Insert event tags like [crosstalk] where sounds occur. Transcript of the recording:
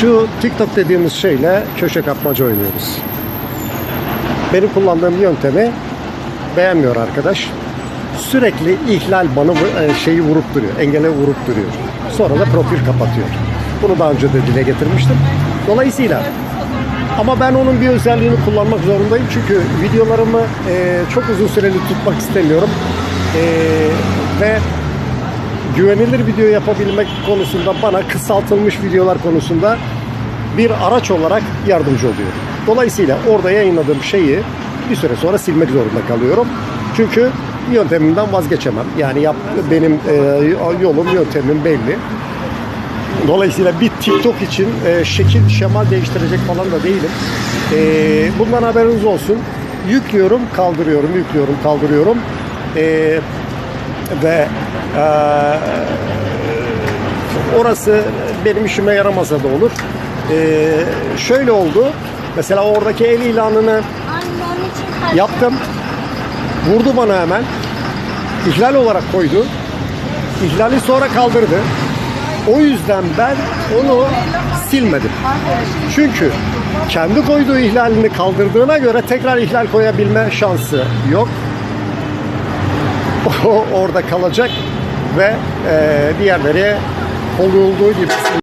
Şu TikTok dediğimiz şeyle köşe kapmaca oynuyoruz. Benim kullandığım yöntemi beğenmiyor arkadaş. Sürekli ihlal banı e, şeyi vurup duruyor. Engele vurup duruyor. Sonra da profil kapatıyor. Bunu daha önce de dile getirmiştim. Dolayısıyla ama ben onun bir özelliğini kullanmak zorundayım. Çünkü videolarımı e, çok uzun süreli tutmak istemiyorum. E, ve güvenilir video yapabilmek konusunda bana kısaltılmış videolar konusunda bir araç olarak yardımcı oluyor. Dolayısıyla orada yayınladığım şeyi bir süre sonra silmek zorunda kalıyorum. Çünkü yöntemimden vazgeçemem. Yani yap, benim e, yolum, yöntemim belli. Dolayısıyla bir TikTok için e, şekil, şemal değiştirecek falan da değilim. E, bundan haberiniz olsun. Yüklüyorum, kaldırıyorum, yüklüyorum, kaldırıyorum. E, ve e, orası benim işime yaramasa da olur. E, şöyle oldu. Mesela oradaki el ilanını yaptım. Vurdu bana hemen. İhlal olarak koydu. İhlali sonra kaldırdı. O yüzden ben onu silmedim. Çünkü kendi koyduğu ihlalini kaldırdığına göre tekrar ihlal koyabilme şansı yok. [laughs] O orada kalacak ve e, diğerleri olduğu gibi